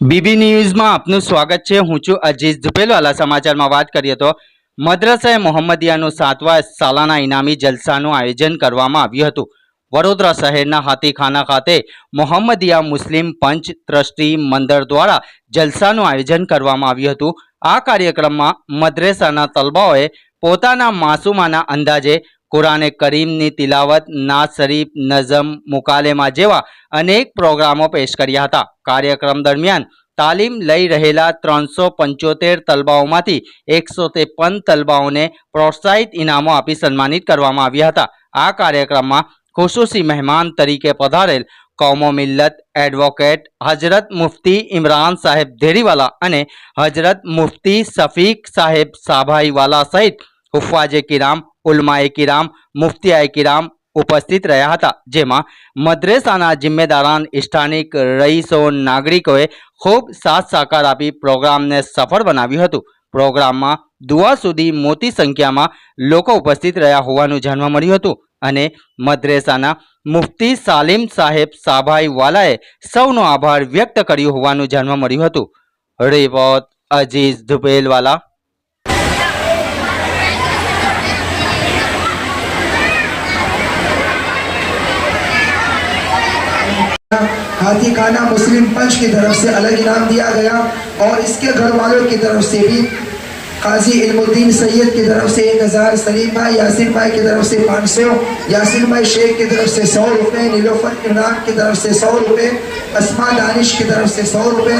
BB ન્યૂઝમાં આપનું સ્વાગત છે. હું છું અજીઝ ઝુપેલવાલા સમાચારમાં વાત કરીએ તો મદ્રસાએ મોહમ્મદિયાનું સાતવા સાલાના ઇનામી જલસાનું આયોજન કરવામાં આવ્યું હતું. વડોદરા શહેરના હાથીખાના ખાતે મોહમ્મદિયા મુસ્લિમ પંચ ટ્રસ્ટી મંદર દ્વારા જલસાનું આયોજન કરવામાં આવ્યું હતું. આ કાર્યક્રમમાં મદ્રેસાના તલબાઓએ પોતાના માસુમાના અંદાજે કુરાને કરીમની તિલાવત નાત શરીફ, નઝમ, મુકાલેમા જેવા અનેક પ્રોગ્રામો પેશ કર્યા હતા. કાર્યક્રમ દરમિયાન તાલીમ લઈ રહેલા ત્રણસો પંચોતેર તલબાઓમાંથી એકસો ત્રેપન તલબાઓને પ્રોત્સાહિત ઇનામો આપી સન્માનિત કરવામાં આવ્યા હતા. આ કાર્યક્રમમાં ખુશુસી મહેમાન તરીકે પધારેલ કૌમો મિલ્લત, એડવોકેટ હજરત મુફતી ઇમરાન સાહેબ ધેરીવાલા અને હજરત મુફતી સફીક સાહેબ સાભાઈવાલા સહિત હુફાજે કિરામ ઉલમાએ કિરામ મુફ્તિયાએ કિરામ ઉપસ્થિત રહ્યા હતા જેમાં મદ્રેસાના જિમ્મેદારાન સ્થાનિક રઈસો નાગરિકોએ ખૂબ સાથ સહકાર આપી પ્રોગ્રામને સફળ બનાવ્યું હતું પ્રોગ્રામમાં દુઆ સુધી મોટી સંખ્યામાં લોકો ઉપસ્થિત રહ્યા હોવાનું જાણવા મળ્યું હતું અને મદ્રેસાના મુફ્તી સાલિમ સાહેબ સાભાઈ વાલાએ સૌનો આભાર વ્યક્ત કર્યો હોવાનું જાણવા મળ્યું હતું રિપોર્ટ અજીઝ ધુપેલવાલા ہاتھی کانا مسلم پنچ کی طرف سے الگ انعام دیا گیا اور اس کے گھر والوں کی طرف سے بھی قاضی علم الدین سید کی طرف سے ایک ہزار، سلیم بھائی یاسین بھائی کی طرف سے پانچ سو یاسین بھائی شیخ کی طرف سے سو روپے نیلوفر عمران کی طرف سے سو روپے اسما دانش کی طرف سے سو روپے،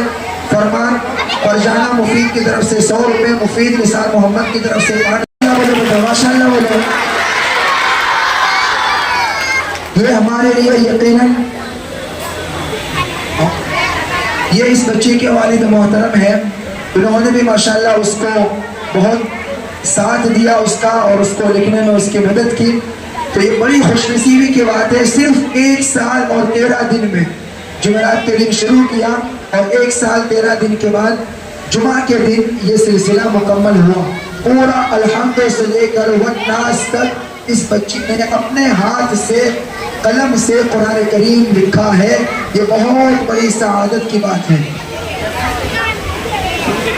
فرمان فرجانہ مفید کی طرف سے سو روپے، مفید نثار محمد کی طرف سے ماشاء اللہ یہ ہمارے لیے یقیناً یہ اس بچے کے والد محترم ہیں۔ انہوں نے بھی ماشاءاللہ اس کو بہت ساتھ دیا اس کا اور اس کو لکھنے میں اس کی مدد کی۔ تو یہ بڑی خوش نصیبی کی بات ہے، صرف ایک سال اور تیرہ دن میں۔ جمعرات کے دن شروع کیا اور ایک سال تیرہ دن کے بعد جمعہ کے دن یہ سلسلہ مکمل ہوا۔ پورا الحمد سے لے کر وقت ناس تک اس بچی نے اپنے ہاتھ سے قلم سے قرآن کریم لکھا ہے، یہ بہت بڑی سعادت کی بات ہے۔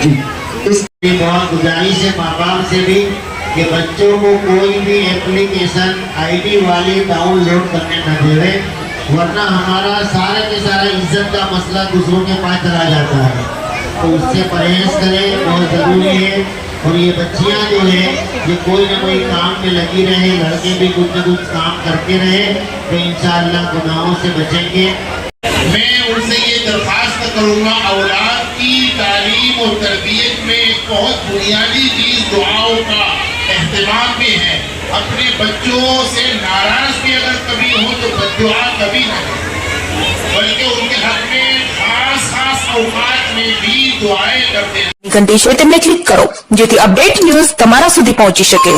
جی۔ اس بہت گزاری سے، ماں باپ سے بھی کہ بچوں کو کوئی بھی اپلیکیشن، آئی ڈی والی ڈاؤن لوڈ کرنے نہ دے، ورنہ ہمارا سارے کے سارا عزت کا مسئلہ دوسروں کے پاس چلا جاتا ہے۔ تو اس سے پرہیز کریں، بہت ضروری ہے اور یہ بچیاں جو ہیں، یہ کوئی نہ کوئی کام میں لگی رہے، لڑکے بھی کچھ نہ کچھ کام کرتے رہے تو انشاءاللہ گناہوں سے بچیں گے۔ میں ان سے یہ درخواست کروں گا، اولاد کی تعلیم اور تربیت میں ایک بہت بنیادی چیز دعاؤں کا اہتمام بھی ہے۔ اپنے بچوں سے ناراض بھی اگر کبھی ہو تو بد دعا کبھی نہ بلکہ ان کے حق گنڈیش تم نے کلک کرو جپڈیٹ نیوز تمہارا سی پہچی سکے